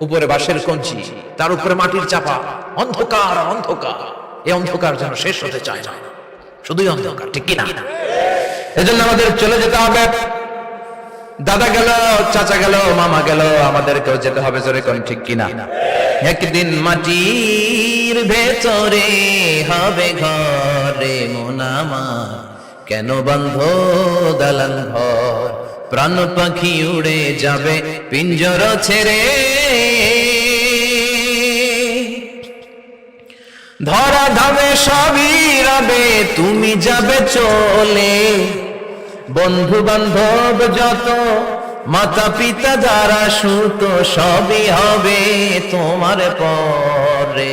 উপরে বাঁশের কঞ্চি, তার উপরে মাটির চাপা, অন্ধকার অন্ধকার। এই অন্ধকার যেন শেষ হতে চায় না। শুধুই অন্ধকার, ঠিক কিনা? এজন্য আমাদের চলে যেতে হবে। দাদা গেল, চাচা গেল, মামা গেল, আমাদেরকেও যেতে হবে, জোরে কোন ঠিক কিনা? একদিন মাটির ভেতরে হবে ঘরে মোনামা, কেন বন্ধ দালান ঘর? প্রাণ পাখি উড়ে যাবে, পিঞ্জর ছেড়ে। ধরা ধামে সবই রবে, তুমি যাবে চলে। বন্ধু বান্ধব যত, মাতা পিতা যারা সুত, সবই হবে তোমার পরে।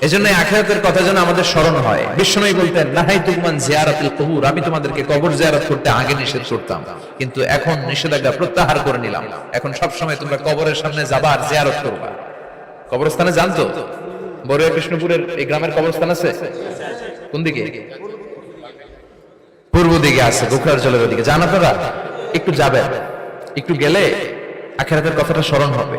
এজন্য আখিরাতের কথা যেন আমাদের স্মরণ হয়। বলতেন নাহাই তুমান জিয়ারাতুল কবুর, আমি তোমাদেরকে কবর জিয়ারত করতে আগে নিষেধ করতাম। কিন্তু এখন নিষেধাজ্ঞা প্রত্যাহার করে নিলাম। এখন সব সময় তোমরা কবরের সামনে যাবা আর জিয়ারত করবা। কবরস্থানে জানতো বড়ুয়া কৃষ্ণপুরের এই গ্রামের কবরস্থান আছে? কোন দিকে? পূর্ব দিকে আছে, গোখরার জলের ওদিকে। জানা তোরা একটু যাবেন। একটু গেলে আখেরাতের কথাটা স্মরণ হবে।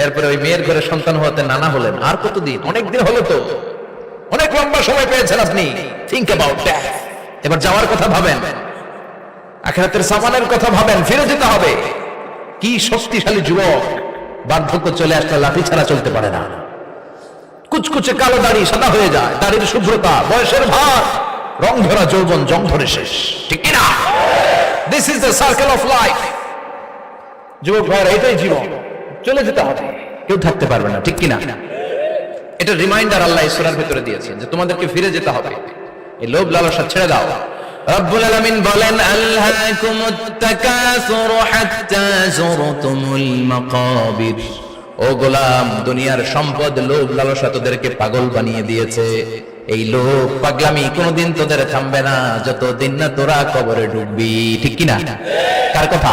এরপরে ওই মেয়ের ঘরে সন্তান হতে নানা হলেন। আর কতদিন? অনেক দিন হলো তো। অনেক লম্বা সময় পেয়েছেন আপনি। থিঙ্ক অ্যাবাউট এবার যাওয়ার কথা ভাবেন। আখেরাতের সামানের কথা ভাবেন। ফিরে যেতে হবে। কি শক্তিশালী যুবক। বার্ধক্য চলে আসলে লাঠি ছাড়া চলতে পারে না। কুচকুচে কালো দাড়ি সাদা হয়ে যায়। দাড়ির শুভ্রতা, বয়সের ভার, রং ধরা যৌবন, জং ধরে শেষ। ঠিক কিনা? This is the circle of life যুবক ভাইয়ের, এটাই জীবন। চলে যেতে হবে। কেউ থাকতে পারবে না, ঠিক কিনা? এটা রিমাইন্ডার আল্লাহ ঈশ্বরের ভেতরে দিয়েছেন যে তোমাদেরকে ফিরে যেতে হবে। এই লোভ লালসা ছেড়ে দাও। রব্বুল আলামিন বলেন আল্লাহকুমুত তাকাসুর হাত্তা যুরতুমুল মাকাবির। ও গোলাম, দুনিয়ার সম্পদ, লোভ লালসা তোদেরকে পাগল বানিয়ে দিয়েছে। এই লোভ পাগলামি কোনোদিন তোদের থামবে না, যতদিন না তোরা কবরে ঢুকবি, ঠিক কিনা? কার কথা?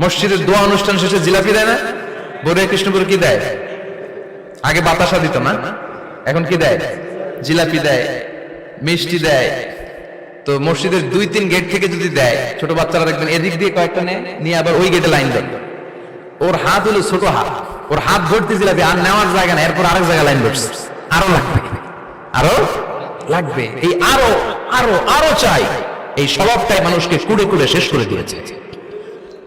মসজিদের দোয়া অনুষ্ঠান শেষে জিলাপি দেয় না? বড়ে কৃষ্ণপুর কি দেয়? আগে বাতাসা দিত না? এখন কি দেয়? জিলাপি দেয়, মিষ্টি দেয়। তো মসজিদের দুই তিন গেট থেকে যদি দেয়, ছোট বাচ্চারা দেখবেন এদিক দিয়ে কয়েকটা নেয় আবার ওই গেটে লাইন দেয় ওর হাত হলো ছোট হাত। ওর হাত ভর্তি জিলাপি, আর নেওয়ার জায়গা না এরপর আরেক জায়গায় লাইন ধরছে। আরও লাগবে। আরও লাগবে। এই আরও আরও আরও চাই। এই স্বভাবটাই মানুষকে কুড়ে কুড়ে শেষ করে দিয়েছে।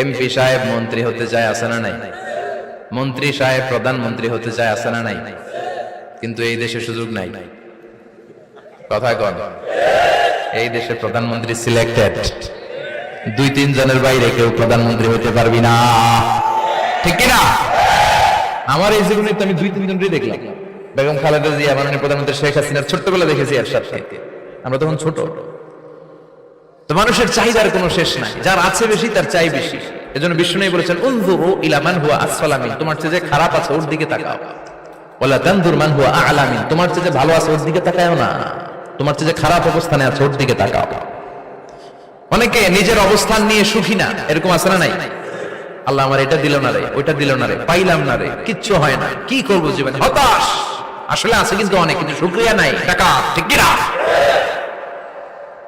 এমপি সাহেব মন্ত্রী হতে চায় আসে না নাই? মন্ত্রী সাহেব প্রধানমন্ত্রী হতে চায় আসে না নাই? কিন্তু এই দেশে সুযোগ নাই। কথা কন। এই দেশে প্রধানমন্ত্রী সিলেক্টেড দুই তিন জনের বাইরে কেউ প্রধানমন্ত্রী হতে পারবি না। ঠিক কিনা? আমার এই জীবনে তো আমি দুই তিন জনকেই দেখলাম। বেগম খালেদা জিয়া, মাননীয় প্রধানমন্ত্রী শেখ হাসিনার ছোট্টবেলা দেখেছি এর সাথে আমরা তখন ছোট। তো মানুষের চাহিদার কোনো শেষ নাই। যার আছে বেশি, তার চাই বেশি। এজন্য বিষ্ণু বলেছেন, উনজুরু ইলা মান হুয়া আসফালা মিন তোমার চেয়ে যে খারাপ আছে, ওর দিকে তাকাও। ওয়ালা তানজুর মান হুয়া আ'লা মিন তোমার চেয়ে যে ভালো আছে, ওর দিকে তাকাও না। তোমার চেয়ে যে খারাপ অবস্থানে আছে, ওর দিকে তাকাও। অনেকে নিজের অবস্থান নিয়ে সুখী না, এরকম আছে না নাই? আল্লাহ আমার এটা দিল না রে, ওইটা দিল না রে, পাইলাম না রে, কিচ্ছু হয় না। কি করব জীবনে? হতাশ! আসলে আছে কিন্তু অনেক, কিন্তু শুক্রিয়া নাই। টাকা ঠিক কিনা?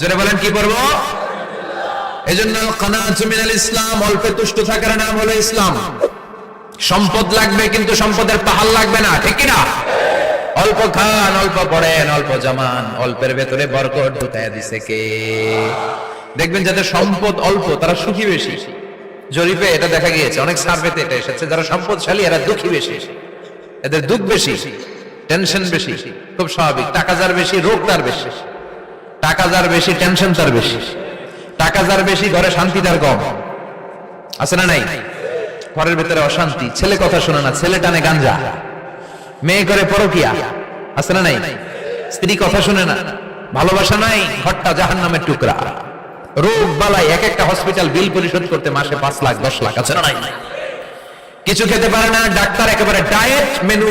জোরে বলেন, কি করব? এজন্য কানাত মিনাল ইসলাম, অল্পে তুষ্ট থাকার নাম হলো ইসলাম। সম্পদ লাগবে, কিন্তু সম্পদের পাহাড় লাগবে না, ঠিক না অল্প খান, অল্প পড়েন, অল্প জমান, অল্পের ভেতরে বরকত ঢুকায় দিছে কে? দেখবেন যাদের সম্পদ অল্প, তারা সুখী বেশি। জরিপে এটা দেখা গিয়েছে, অনেক সার্ভেতে এটা এসেছে, যারা সম্পদশালী, এরা দুঃখী বেশি। এদের দুঃখ বেশি, টেনশন বেশি, খুব স্বাভাবিক। টাকা যার বেশি, রোগ তার বেশি। টাকা যার বেশি টেনশন তার বেশি। টাকা যার বেশি, ঘরে শান্তি তার কম। আছে না নাই? ঘরের ভেতরে অশান্তি। ছেলে কথা শোনে না, ছেলে টানে গাঞ্জা। মেয়ে করে পরকিয়া। আছে না নাই? স্ত্রী কথা শুনে না। ভালোবাসা নাই, ঘরটা জাহান নামের টুকরা। রোগ বালাই এক একটা হসপিটাল বিল পরিশোধ করতে মাসে পাঁচ লাখ, দশ লাখ। আছে না নাই? কিছু খেতে পারে না, ডাক্তার একেবারে ডায়েট মেনু